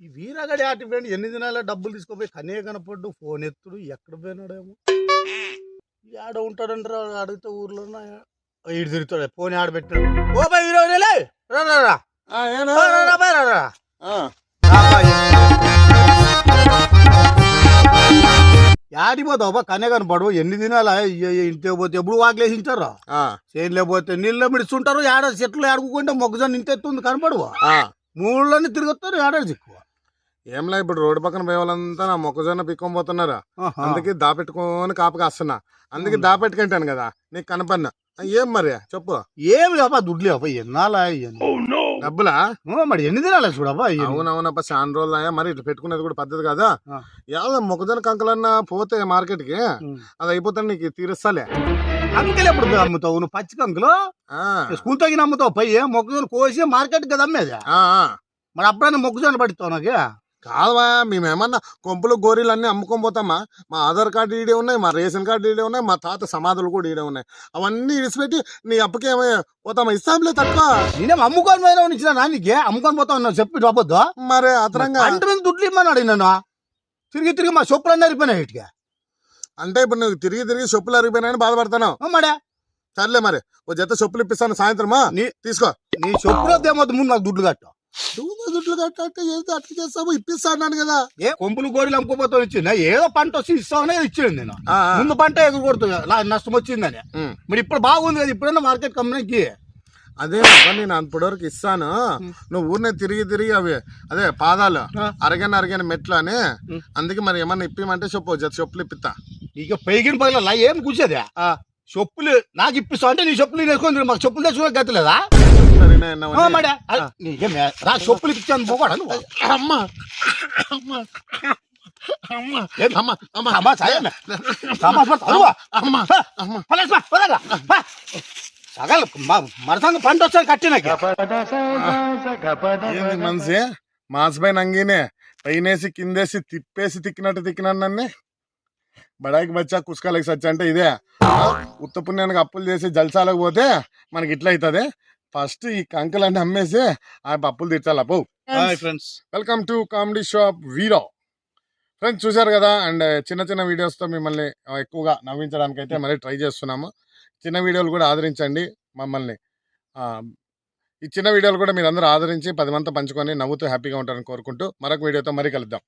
ఈ వీరగడి ఆటి పోయిండు ఎన్ని దినాల డబ్బులు తీసుకుపోయి కనే కనపడ్డు ఫోన్ ఎత్తుడు ఎక్కడ పోయినాడేమో. ఆడ ఉంటాడంటారా అడిగితే ఊర్లో ఇటు తిరుగుతాడు ఫోన్ ఆడ పెట్టాడు. ఓ బై వీరగడిలే రా రా రా. ఆ, ఏనా? రా, రా, రా, బై, కనే కనపడు ఎన్ని దినాల? ఇంటికి పోతే ఎప్పుడు వాకిలేసింటారు ఆ, చేనులే పోతే నీళ్ళ మిడుచుంటారు ఏడ చెట్లు ఆడుకుంటే మొక్కజొన్న ఇంత ఎత్తుంది కనపడు ఆ. మూళ్ళని తిరుగుతారు ఏడాది ఏంలా ఇప్పుడు రోడ్డు పక్కన పోయే వాళ్ళంతా నా మొక్కజొన్న పిక్కొని పోతున్నారు? అందుకే దాపెట్టుకొని కాపు కాస్తున్నా అందుకే దాపెట్టుకుంటాను కదా నీకు కనపడినా. ఏం మరి? చెప్పు. ఏమి లేపా దుడ్లు లేపా ఎన్నాలా ఇవన్నీ? డబ్బులా? మరి ఎన్ని దినాలే చూడబ్బా? అవునవునప్ప చాలా రోజులు అయ్యా మరి ఇట్లా పెట్టుకునేది కూడా పద్ధతి కాదా. యాదో మొక్కజొన్న కంకలన్నా పోతే మార్కెట్కి. అది అయిపోతే నీకు తీరుస్తాలే. అంకెలు ఎప్పుడు పోయి అమ్ముతావు? నువ్వు పచ్చి కంకులు? ఆ, స్కూల్ తగిన అమ్ముతావు? పోయి మొక్కజొన్న కోసి మార్కెట్ కదా అమ్మేది. మరి అప్పుడైనా మొక్కజొన్న పడుతావు నాకు? కాదవా మేమేమన్నా కొంపులు గోరీలు అన్ని అమ్ముకొని పోతామా? మా ఆధార్ కార్డు ఈడే ఉన్నాయి మా రేషన్ కార్డు ఈడే ఉన్నాయి మా తాత సమాధులు కూడా ఈడే ఉన్నాయి. అవన్నీ ఇడిచిపెట్టి నీ అప్పకేమో పోతామా? ఇస్తాంలే తక్కువ. నేనేం అమ్ముకొని పోయినా ఇచ్చిన నానికి అమ్ముకొని పోతావు నువ్వు చెప్పి రాబోద్దు మరి అతనంగా అంటే మీద దుడ్లు ఇమ్మన్నాడు నన్ను తిరిగి తిరిగి మా చెప్పులన్నీ అరిపోయినాయి ఇటుగా అంటే ఇప్పుడు నువ్వు తిరిగి తిరిగి చెప్పులు అరిగిపోయినాయని బాధపడుతున్నావు. మడే సర్లే మరి ఓ జత చెప్పులు ఇప్పిస్తాను సాయంత్రమా? నీ- తీసుకో. నీ చెప్పులు ఏమవుతుంది? ముందు నాకు దుడ్లు కట్టు. కట్టే ఏదో అట్లా చేస్తావు ఇప్పిస్తా అన్నాను కదా. ఏ? కొంపులు గోరీలు అమ్ముకోపోతావు ఇచ్చింది? ఏదో పంట వచ్చి ఇస్తామనే ఇచ్చింది నేను. ముందు పంట ఎదురు కొడుతుంది నష్టం వచ్చిందని. మరి ఇప్పుడు బాగుంది కదా ఇప్పుడైనా మార్కెట్ కంపెనీకి? అదే నేను అంతవరకు ఇస్తాను. నువ్వు ఊరినే తిరిగి తిరిగి అవి అదే పాదాలు. అరగని అరగని మెట్లు అని. అందుకే మరి ఏమన్నా ఇప్పిమంటే చెప్పు చెప్పులు ఇప్పిస్తా. ఇక పైకిన పైన ఏం కూర్చేది? చెప్పులు నాకు ఇప్పిస్తావు అంటే నీ చెప్పులు నేర్చుకొని మాకు చెప్పులు తెచ్చుకునే గతి లేదా? రా చెప్పులు ఇప్పించాను పోకూడదు నువ్వు? అమ్మా అమ్మా అమ్మా ఏం? అమ్మా అమ్మా. అమ్మా సాయమే అమ్మా అరువా. అమ్మా అమ్మా. పలేస్మా పదగా సగల మరసంగ పంట వచ్చాను కట్టినాక ఏంది మనిషి? మాసిపోయి నంగినే పైనేసి కిందేసి తిప్పేసి తిక్కినట్టు తిక్కినాడు నన్ను. బడాయికి బచ్చా కుసుకాలకి సచ్చ అంటే ఇదే. ఆ, ఉత్త పుణ్యానికి అప్పులు చేసి జల్సాలకు పోతే మనకి ఇట్లా అవుతుంది ఫస్ట్ ఈ కంకలన్నీ అమ్మేసి ఆ అప్పులు తీర్చాలి? అప్పు friends. Welcome to comedy shop Veero. Friends చూశారు కదా అండ్ చిన్న చిన్న వీడియోస్తో మిమ్మల్ని ఎక్కువగా నవ్వించడానికి అయితే మళ్ళీ ట్రై చేస్తున్నాము. చిన్న వీడియోలు కూడా ఆదరించండి మమ్మల్ని. ఆ, ఈ చిన్న వీడియోలు కూడా మీరు అందరూ ఆదరించి పది మంది పంచుకొని నవ్వుతూ హ్యాపీగా ఉంటారని కోరుకుంటూ మరొక వీడియోతో మరీ కలుద్దాం.